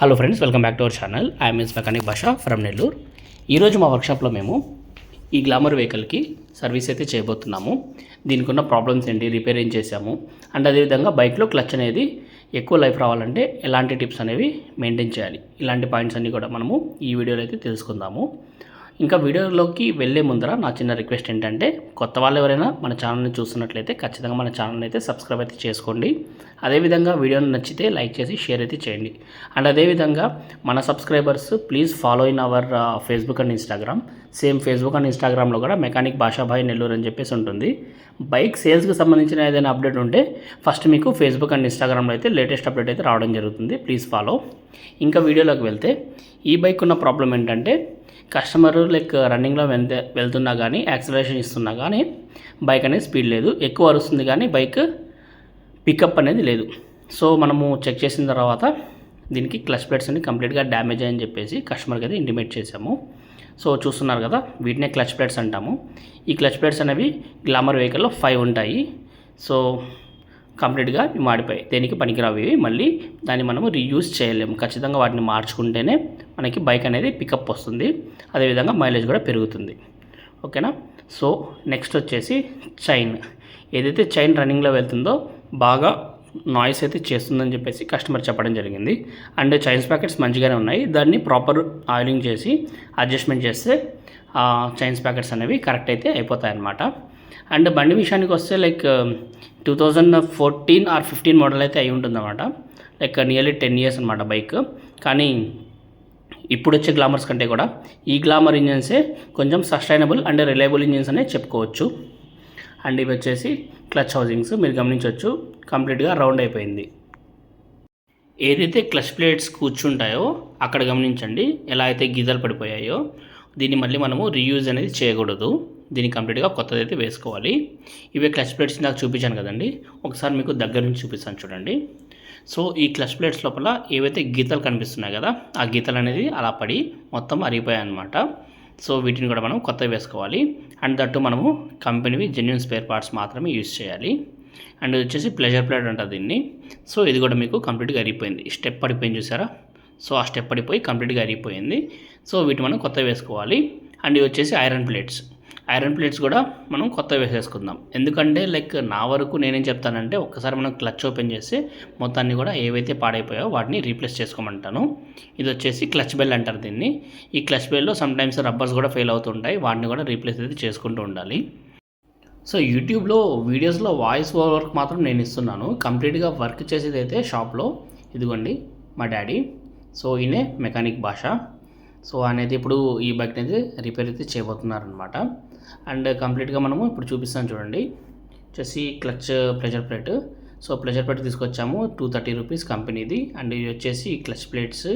Hello friends welcome back to our channel I means mechanic Basha from Nellore ఈరోజు మా వర్క్షాప్లో మేము ఈ glamour వెహికల్కి సర్వీస్ అయితే చేయబోతున్నాము. దీనికి ఉన్న ప్రాబ్లమ్స్ ఏంటి రిపేర్ ఏం చేసాము అండ్ అదేవిధంగా బైక్లో క్లచ్ అనేది ఎక్కువ లైఫ్ రావాలంటే ఎలాంటి టిప్స్ అనేవి మెయింటైన్ చేయాలి. ఇలాంటి పాయింట్స్ అన్నీ కూడా మనము ఈ వీడియోలో అయితే తెలుసుకుందాము. ఇంకా వీడియోలోకి వెళ్ళే ముందర నా చిన్న రిక్వెస్ట్ ఏంటంటే కొత్త వాళ్ళు ఎవరైనా మన ఛానల్ని చూస్తున్నట్లయితే ఖచ్చితంగా మన ఛానల్ని అయితే సబ్స్క్రైబ్ అయితే చేసుకోండి. అదేవిధంగా వీడియోని నచ్చితే లైక్ చేసి షేర్ అయితే చేయండి. అండ్ అదేవిధంగా మన subscribers please follow in our Facebook and Instagram same Facebook and ఇన్స్టాగ్రామ్లో కూడా మెకానిక్ భాషాభాయ్ నెల్లూరు అని చెప్పేసి ఉంటుంది. బైక్ సేల్స్కి సంబంధించిన ఏదైనా అప్డేట్ ఉంటే ఫస్ట్ మీకు ఫేస్బుక్ అండ్ ఇన్స్టాగ్రామ్లో అయితే లేటెస్ట్ అప్డేట్ అయితే రావడం జరుగుతుంది. ప్లీజ్ ఫాలో ఇంకా వీడియోలోకి వెళ్తే ఈ బైక్ ఉన్న ప్రాబ్లం ఏంటంటే కస్టమర్ లైక్ రన్నింగ్లో వెళ్తే వెళ్తున్నా కానీ యాక్సలరేషన్ ఇస్తున్నా కానీ బైక్ అనేది స్పీడ్ లేదు. ఎక్కువ అరుస్తుంది కానీ బైక్ పికప్ అనేది లేదు. సో మనము చెక్ చేసిన తర్వాత దీనికి క్లచ్ ప్లేట్స్ అన్ని కంప్లీట్గా డ్యామేజ్ అని చెప్పేసి కస్టమర్కి అయితే ఇంటిమేట్ చేసాము సో చూస్తున్నారు కదా వీటినే క్లచ్ ప్లేట్స్ అంటాము. ఈ క్లచ్ ప్లేట్స్ అనేవి గ్లామర్ వెహికల్లో ఫైవ్ ఉంటాయి. సో కంప్లీట్గా ఇవి మాడిపోయాయి. దేనికి పనికిరావు ఇవి? మళ్ళీ దాన్ని మనము రీయూజ్ చేయలేము. ఖచ్చితంగా వాటిని మార్చుకుంటేనే మనకి బైక్ అనేది పికప్ వస్తుంది. అదేవిధంగా మైలేజ్ కూడా పెరుగుతుంది. ఓకేనా? సో నెక్స్ట్ వచ్చేసి చైన్. ఏదైతే చైన్ రన్నింగ్లో వెళ్తుందో బాగా నాయిస్ అయితే చేస్తుందని చెప్పేసి కస్టమర్ చెప్పడం జరిగింది. అండ్ చైన్స్ ప్యాకెట్స్ మంచిగానే ఉన్నాయి. దాన్ని ప్రాపర్ ఆయిలింగ్ చేసి అడ్జస్ట్మెంట్ చేస్తే చైన్స్ ప్యాకెట్స్ అనేవి కరెక్ట్ అయితే అయిపోతాయి అన్నమాట అండ్ బండి విషయానికి వస్తే like two thousand fourteen or fifteen model అయితే అయి ఉంటుందన్నమాట. లైక్ నియర్లీ టెన్ ఇయర్స్ అనమాట బైక్. కానీ ఇప్పుడు వచ్చే గ్లామర్స్ కంటే కూడా ఈ గ్లామర్ ఇంజన్సే కొంచెం సస్టైనబుల్ అండ్ రిలయబుల్ ఇంజిన్స్ అనే చెప్పుకోవచ్చు. అండ్ ఇవి వచ్చేసి క్లచ్ హౌసింగ్స్ మీరు గమనించవచ్చు. కంప్లీట్గా రౌండ్ అయిపోయింది. ఏదైతే క్లచ్ ప్లేట్స్ కూర్చుంటాయో అక్కడ గమనించండి. ఎలా అయితే గీతలు పడిపోయాయో దీన్ని మళ్ళీ మనము రీయూజ్ అనేది చేయకూడదు. దీన్ని కంప్లీట్గా కొత్తది అయితే వేసుకోవాలి. ఇవే క్లచ్ ప్లేట్స్ నాకు చూపించాను కదండి. ఒకసారి మీకు దగ్గర నుంచి చూపిస్తాను చూడండి. సో ఈ క్లచ్ ప్లేట్స్ లోపల ఏవైతే గీతలు కనిపిస్తున్నాయి కదా ఆ గీతలు అనేది అలా పడి మొత్తం అరిగిపోయాయి అనమాట సో వీటిని కూడా మనం కొత్తవి వేసుకోవాలి. అండ్ దట్టు మనము కంపెనీవి జెన్యున్ స్పేర్ పార్ట్స్ మాత్రమే యూజ్ చేయాలి. అండ్ వచ్చేసి ప్లెజర్ ప్లేట్ అంటారు దీన్ని. సో ఇది కూడా మీకు కంప్లీట్గా అరిగిపోయింది. స్టెప్ పడిపోయింది చూసారా? సో ఆ స్టెప్ పడిపోయి కంప్లీట్గా అరిగిపోయింది. సో వీటిని మనం కొత్త వేసుకోవాలి. అండ్ ఇవి వచ్చేసి ఐరన్ ప్లేట్స్. ఐరన్ ప్లేట్స్ కూడా మనం కొత్త వేసేసుకుందాం. ఎందుకంటే లైక్ నా వరకు నేనేం చెప్తానంటే ఒక్కసారి మనం క్లచ్ ఓపెన్ చేసి మొత్తాన్ని కూడా ఏవైతే పాడైపోయాయో వాటిని రీప్లేస్ చేసుకోమంటాను. ఇది వచ్చేసి క్లచ్ బెల్ అంటారు దీన్ని. ఈ క్లచ్ బెల్లో సమ్టైమ్స్ రబ్బర్స్ కూడా ఫెయిల్ అవుతుంటాయి. వాటిని కూడా రీప్లేస్ అయితే చేసుకుంటూ ఉండాలి. సో యూట్యూబ్లో వీడియోస్లో వాయిస్ ఓవర్ వర్క్ మాత్రం నేను ఇస్తున్నాను. కంప్లీట్గా వర్క్ చేసేది అయితే షాప్లో. ఇదిగోండి మా డాడీ. సో ఈయనే మెకానిక్ భాష. సో అనేది ఇప్పుడు ఈ బైక్ అనేది రిపేర్ అయితే చేయబోతున్నారనమాట అండ్ కంప్లీట్గా మనము ఇప్పుడు చూపిస్తాను చూడండి. వచ్చేసి clutch pressure plate. So pressure plate తీసుకొచ్చాము. టూ థర్టీ రూపీస్ కంపెనీది. అండ్ ఇవి వచ్చేసి clutch plates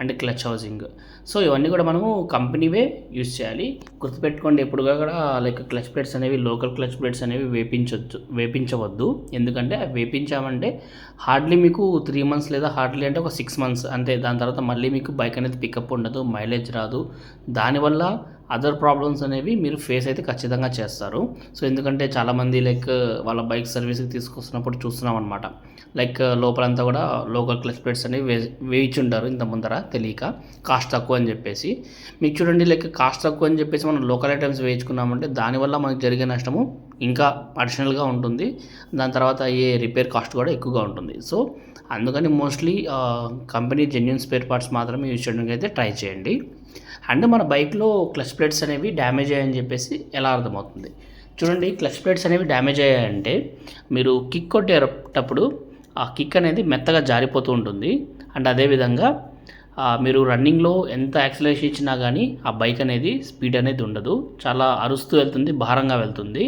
and clutch housing so ఇవన్నీ కూడా మనము కంపెనీవే యూజ్ చేయాలి. గుర్తుపెట్టుకోండి ఎప్పుడు కూడా లైక్ క్లచ్ ప్లేట్స్ అనేవి లోకల్ క్లచ్ ప్లేట్స్ అనేవి వేపించవచ్చు వేపించవద్దు. ఎందుకంటే అవి వేపించామంటే హార్డ్లీ మీకు త్రీ మంత్స్ లేదా హార్డ్లీ అంటే ఒక సిక్స్ మంత్స్ అంతే దాని తర్వాత మళ్ళీ మీకు బైక్ అనేది పికప్ ఉండదు మైలేజ్ రాదు. దానివల్ల అదర్ ప్రాబ్లమ్స్ అనేవి మీరు ఫేస్ అయితే ఖచ్చితంగా చేస్తారు. సో ఎందుకంటే చాలామంది లైక్ వాళ్ళ బైక్ సర్వీస్కి తీసుకొస్తున్నప్పుడు చూస్తున్నాం అనమాట లైక్ లోపలంతా కూడా లోకల్ క్లచ్ ప్లేట్స్ అనేవి వే వేయించి ఉంటారు ఇంత ముందర తెలియక. కాస్ట్ తక్కువ అని చెప్పేసి. మీకు చూడండి లైక్ కాస్ట్ తక్కువ అని చెప్పేసి మనం లోకల్ ఐటమ్స్ వేయించుకున్నామంటే దానివల్ల మనకు జరిగే నష్టము ఇంకా అడిషనల్గా ఉంటుంది. దాని తర్వాత అయ్యే రిపేర్ కాస్ట్ కూడా ఎక్కువగా ఉంటుంది. సో అందుకని mostly company genuine spare parts మాత్రమే యూజ్ చేయడానికి అయితే ట్రై చేయండి. అండ్ మన బైక్లో క్లచ్ ప్లేట్స్ అనేవి డ్యామేజ్ అయ్యాయని చెప్పేసి ఎలా అర్థమవుతుంది? చూడండి క్లచ్ ప్లేట్స్ అనేవి డ్యామేజ్ అయ్యాయంటే మీరు కిక్ కొట్టేటప్పుడు ఆ కిక్ అనేది మెత్తగా జారిపోతూ ఉంటుంది. అండ్ అదేవిధంగా మీరు రన్నింగ్లో ఎంత యాక్సిలేషన్ ఇచ్చినా కానీ ఆ బైక్ అనేది స్పీడ్ అనేది ఉండదు. చాలా అరుస్తూ వెళ్తుంది భారంగా వెళ్తుంది.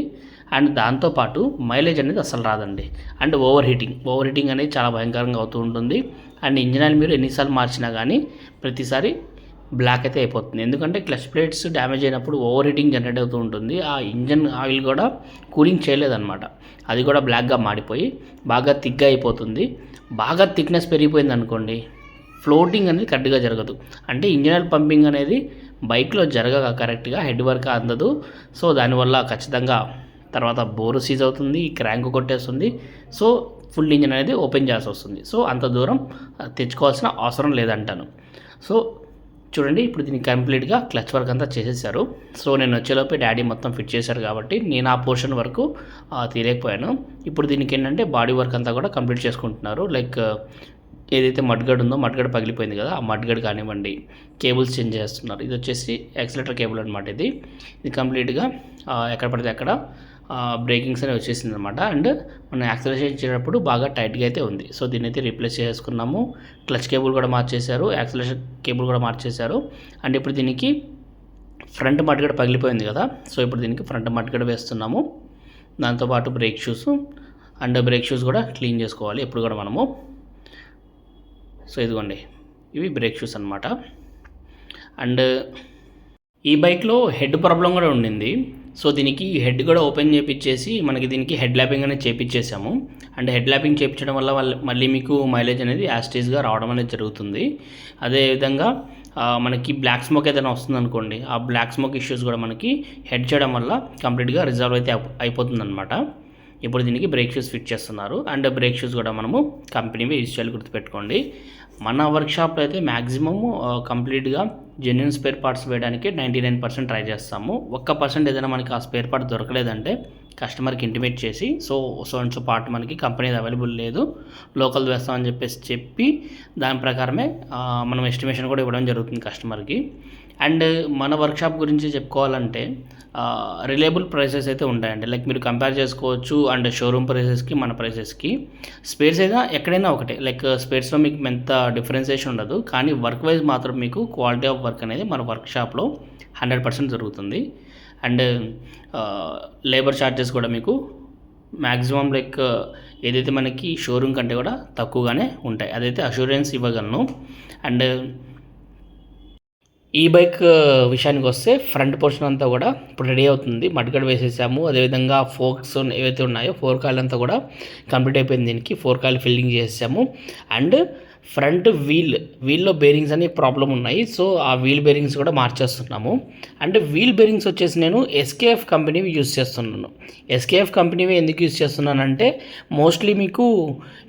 అండ్ దాంతోపాటు మైలేజ్ అనేది అసలు రాదండి. And over heating over heating అనేది చాలా భయంకరంగా అవుతూ ఉంటుంది. అండ్ ఇంజిన్ ఆయిల్ మీరు ఎన్నిసార్లు మార్చినా కానీ ప్రతిసారి బ్లాక్ అయితే అయిపోతుంది. ఎందుకంటే క్లచ్ ప్లేట్స్ డ్యామేజ్ అయినప్పుడు ఓవర్ హీటింగ్ జనరేట్ అవుతూ ఉంటుంది. ఆ ఇంజన్ ఆయిల్ కూడా కూలింగ్ చేయలేదన్నమాట. అది కూడా బ్లాక్గా మాడిపోయి బాగా థిక్గా అయిపోతుంది. బాగా థిక్నెస్ పెరిగిపోయింది అనుకోండి ఫ్లోటింగ్ అనేది కరెక్ట్గా జరగదు. అంటే ఇంజన్ ఆయిల్ పంపింగ్ అనేది బైక్లో జరగక కరెక్ట్గా హెడ్ వర్క్ అందదు. సో దానివల్ల ఖచ్చితంగా తర్వాత బోరు సీజ్ అవుతుంది క్రాంక్ కొట్టేస్తుంది. సో ఫుల్ ఇంజిన్ అనేది ఓపెన్ చేయాల్సి వస్తుంది. సో అంత దూరం తెచ్చుకోవాల్సిన అవసరం లేదంటాను. సో చూడండి ఇప్పుడు దీన్ని కంప్లీట్గా క్లచ్ వర్క్ అంతా చేసేసారు. సో నేను వచ్చేలోపే డాడీ మొత్తం ఫిట్ చేశారు కాబట్టి నేను ఆ పోర్షన్ వరకు ఆ, తీయలేకపోయాను. ఇప్పుడు దీనికి ఏంటంటే బాడీ వర్క్ అంతా కూడా కంప్లీట్ చేసుకుంటున్నారు. లైక్ ఏదైతే మడ్గడ్ ఉందో మడ్గడ్ పగిలిపోయింది కదా ఆ మడ్గడ్ కానివ్వండి కేబుల్స్ చేంజ్ చేస్తున్నారు. ఇది వచ్చేసి యాక్సిలేటర్ కేబుల్ అనమాట ఇది. ఇది కంప్లీట్గా ఎక్కడ పడితే అక్కడ బ్రేకింగ్స్ అనేవి వచ్చేసింది అనమాట అండ్ మనం యాక్సిలేషన్ ఇచ్చేటప్పుడు బాగా టైట్గా అయితే ఉంది. సో దీన్ని అయితే రీప్లేస్ చేసుకున్నాము. క్లచ్ కేబుల్ కూడా మార్చేశారు యాక్సిలేషన్ కేబుల్ కూడా మార్చేశారు. అండ్ ఇప్పుడు దీనికి ఫ్రంట్ మడ్గడ పగిలిపోయింది కదా సో ఇప్పుడు దీనికి ఫ్రంట్ మడ్గడ వేస్తున్నాము. దాంతోపాటు brake shoes and brake shoes కూడా క్లీన్ చేసుకోవాలి ఎప్పుడు కూడా మనము. సో ఇదిగోండి ఇవి బ్రేక్ షూస్ అనమాట అండ్ ఈ బైక్లో హెడ్ ప్రాబ్లం కూడా ఉండింది. సో దీనికి హెడ్ కూడా ఓపెన్ చేపించేసి మనకి దీనికి హెడ్ ల్యాపింగ్ అనేది చేపించేసాము అండ్ హెడ్ ల్యాపింగ్ చేయించడం వల్ల మళ్ళీ మీకు మైలేజ్ అనేది యాస్టేజ్గా రావడం అనేది జరుగుతుంది. అదేవిధంగా మనకి బ్లాక్ స్మోక్ ఏదైనా వస్తుంది అనుకోండి ఆ బ్లాక్ స్మోక్ ఇష్యూస్ కూడా మనకి హెడ్ చేయడం వల్ల కంప్లీట్గా రిజాల్వ్ అయితే అయిపోతుంది అనమాట ఇప్పుడు దీనికి బ్రేక్ షూస్ ఫిట్ చేస్తున్నారు. అండ్ బ్రేక్ షూస్ కూడా మనము కంపెనీవి యూజ్ చేయాలి గుర్తుపెట్టుకోండి. మన వర్క్షాప్లో అయితే మ్యాక్సిమము కంప్లీట్గా జెన్యున్ స్పేర్ పార్ట్స్ వేయడానికి నైంటీ నైన్ పర్సెంట్ ట్రై చేస్తాము. ఒక్క పర్సెంట్ ఏదైనా మనకి ఆ స్పేర్ పార్ట్ దొరకలేదంటే కస్టమర్కి ఇంటిమేట్ చేసి so so and so part మనకి కంపెనీ అవైలబుల్ లేదు లోకల్ వేస్తామని చెప్పేసి చెప్పి దాని ప్రకారమే మనం ఎస్టిమేషన్ కూడా ఇవ్వడం జరుగుతుంది కస్టమర్కి అండ్ మన వర్క్షాప్ గురించి చెప్పుకోవాలంటే రిలేబుల్ ప్రైసెస్ అయితే ఉంటాయండి. లైక్ మీరు కంపేర్ చేసుకోవచ్చు అండ్ షోరూమ్ ప్రైసెస్కి మన ప్రైసెస్కి. స్పేర్స్ అయినా ఎక్కడైనా ఒకటే. లైక్ స్పేర్స్లో మీకు ఎంత డిఫరెన్సేషన్ ఉండదు. కానీ వర్క్ వైజ్ మాత్రం మీకు క్వాలిటీ ఆఫ్ వర్క్ అనేది మన వర్క్షాప్లో హండ్రెడ్ పర్సెంట్ జరుగుతుంది. అండ్ లేబర్ ఛార్జెస్ కూడా మీకు మ్యాక్సిమం లైక్ ఏదైతే మనకి షోరూమ్ కంటే కూడా తక్కువగానే ఉంటాయి. అదైతే అష్యూరెన్స్ ఇవ్వగలను. అండ్ ఈ బైక్ విషయానికి వస్తే ఫ్రంట్ పోర్షన్ అంతా కూడా ఇప్పుడు రెడీ అవుతుంది. మడ్గడ్ వేసేసాము. అదేవిధంగా ఫోక్స్ ఏవైతే ఉన్నాయో ఫోర్ కాయిల్ అంతా కూడా కంప్లీట్ అయిపోయింది దీనికి. ఫోర్ కాయిల్ ఫిల్లింగ్ చేసాము అండ్ ఫ్రంట్ వీల్ వీల్లో బేరింగ్స్ అనే ప్రాబ్లం ఉన్నాయి. సో ఆ వీల్ బేరింగ్స్ కూడా మార్చేస్తున్నాము. అంటే వీల్ బేరింగ్స్ వచ్చేసి నేను ఎస్కేఎఫ్ కంపెనీవి యూస్ చేస్తున్నాను. ఎస్కేఎఫ్ కంపెనీవి ఎందుకు యూస్ చేస్తున్నానంటే మోస్ట్లీ మీకు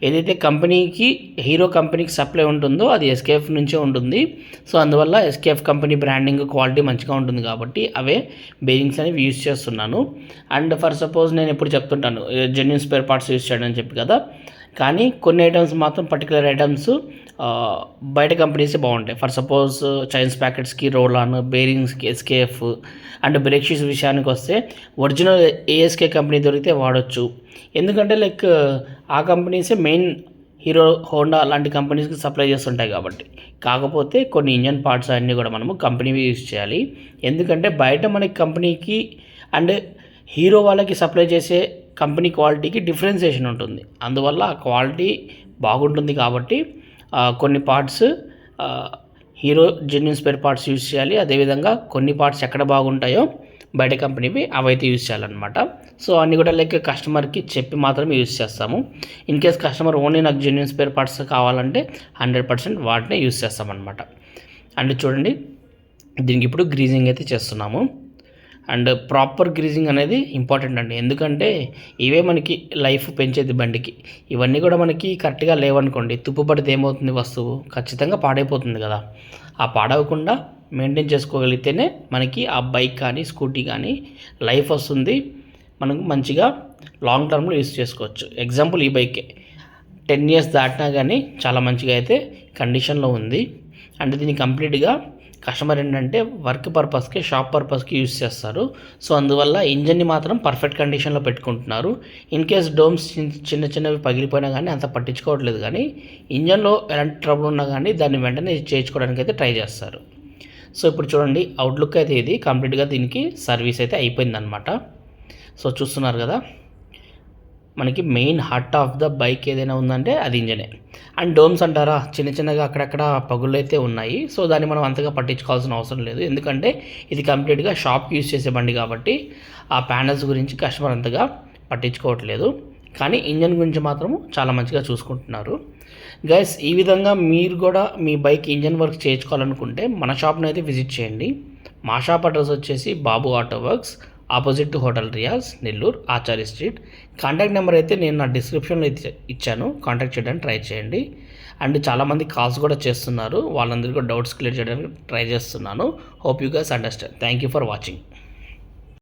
ఏదైతే కంపెనీకి హీరో కంపెనీకి సప్లై ఉంటుందో అది ఎస్కేఎఫ్ నుంచే ఉంటుంది. సో అందువల్ల ఎస్కేఎఫ్ కంపెనీ బ్రాండింగ్ క్వాలిటీ మంచిగా ఉంటుంది కాబట్టి అవే బేరింగ్స్ అనేవి యూస్ చేస్తున్నాను. అండ్ ఫర్ సపోజ్ నేను ఎప్పుడు చెప్తుంటాను జెన్యున్ స్పేర్ పార్ట్స్ యూస్ చేయడం అని చెప్పి కదా. కానీ కొన్ని ఐటమ్స్ మాత్రం పర్టికులర్ ఐటమ్స్ బయట కంపెనీసే బాగుంటాయి. ఫర్ సపోజ్ చైన్స్ ప్యాకెట్స్కి రోల్ ఆన్ బేరింగ్స్కి ఎస్కేఎఫ్ అండ్ బ్రేక్ షూస్ విషయానికి వస్తే ఒరిజినల్ ఏఎస్కే కంపెనీ దొరికితే వాడచ్చు. ఎందుకంటే లైక్ ఆ కంపెనీసే మెయిన్ హీరో హోండా లాంటి కంపెనీస్కి సప్లై చేస్తుంటాయి కాబట్టి. కాకపోతే కొన్ని ఇంజన్ పార్ట్స్ అన్నీ కూడా మనము కంపెనీవి యూజ్ చేయాలి. ఎందుకంటే బయట మనకి కంపెనీకి అండ్ హీరో వాళ్ళకి సప్లై చేసే కంపెనీ క్వాలిటీకి డిఫరెన్సియేషన్ ఉంటుంది. అందువల్ల ఆ క్వాలిటీ బాగుంటుంది కాబట్టి కొన్ని parts Hero genuine spare parts use చేయాలి. అదేవిధంగా కొన్ని పార్ట్స్ ఎక్కడ బాగుంటాయో బయట కంపెనీవి అవైతే యూజ్ చేయాలన్నమాట. సో అన్నీ కూడా లైక్ కస్టమర్కి చెప్పి మాత్రమే యూజ్ చేస్తాము. ఇన్ కేస్ కస్టమర్ ఓన్లీ నాకు జెన్యున్ స్పేర్ పార్ట్స్ కావాలంటే హండ్రెడ్ పర్సెంట్ వాటినే యూజ్ చేస్తామన్నమాట. అండ్ చూడండి దీనికి ఇప్పుడు గ్రీజింగ్ అయితే చేస్తున్నాము. అండ్ ప్రాపర్ గ్రీజింగ్ అనేది ఇంపార్టెంట్ అండి. ఎందుకంటే ఇవే మనకి లైఫ్ పెంచేది బండికి. ఇవన్నీ కూడా మనకి కరెక్ట్గా లేవనుకోండి తుప్పు పడితే ఏమవుతుంది వస్తువు? ఖచ్చితంగా పాడైపోతుంది కదా. ఆ పాడవకుండా మెయింటైన్ చేసుకోగలిగితేనే మనకి ఆ బైక్ కానీ స్కూటీ కానీ లైఫ్ వస్తుంది. మనకు మంచిగా లాంగ్ టర్మ్లో యూస్ చేసుకోవచ్చు. ఎగ్జాంపుల్ ఈ బైకే. టెన్ ఇయర్స్ దాటినా కానీ చాలా మంచిగా అయితే కండిషన్లో ఉంది. అండ్ దీన్ని కంప్లీట్గా కస్టమర్ ఏంటంటే వర్క్ పర్పస్కి షాప్ పర్పస్కి యూస్ చేస్తారు. సో అందువల్ల ఇంజన్ని మాత్రం పర్ఫెక్ట్ కండిషన్లో పెట్టుకుంటున్నారు. ఇన్ కేస్ డోమ్స్ చిన్న చిన్నవి పగిలిపోయినా కానీ అంత పట్టించుకోవట్లేదు కానీ ఇంజన్లో ఎలాంటి ట్రబుల్ ఉన్నా కానీ దాన్ని వెంటనే చేయించుకోవడానికి అయితే ట్రై చేస్తారు. సో ఇప్పుడు చూడండి అవుట్లుక్ అయితే ఇది కంప్లీట్గా దీనికి సర్వీస్ అయితే అయిపోయిందనమాట. సో చూస్తున్నారు కదా. మనకి main heart of the bike ఏదైనా ఉందంటే అది ఇంజనే. అండ్ డోమ్స్ అంటారా? చిన్న చిన్నగా అక్కడక్కడ పగుళ్ళైతే ఉన్నాయి. సో దాన్ని మనం అంతగా పట్టించుకోవాల్సిన అవసరం లేదు. ఎందుకంటే ఇది కంప్లీట్గా షాప్కి యూస్ చేసే బండి కాబట్టి ఆ ప్యానల్స్ గురించి కస్టమర్ అంతగా పట్టించుకోవట్లేదు. కానీ ఇంజన్ గురించి మాత్రం చాలా మంచిగా చూసుకుంటున్నారు. గైస్ ఈ విధంగా మీరు కూడా మీ బైక్ ఇంజన్ వర్క్ చేయించుకోవాలనుకుంటే మన షాప్ని అయితే విజిట్ చేయండి. మా షాప్ అడ్రస్ వచ్చేసి Babu auto works opposite to hotel riyals Nellore Acharya street. Contact number అయితే నేను నా డిస్క్రిప్షన్లో ఇచ్చాను. కాంటాక్ట్ చేయడానికి ట్రై చేయండి. అండ్ చాలామంది కాల్స్ కూడా చేస్తున్నారు. వాళ్ళందరికీ డౌట్స్ క్లియర్ చేయడానికి ట్రై చేస్తున్నాను. Hope you guys understand. Thank you for watching.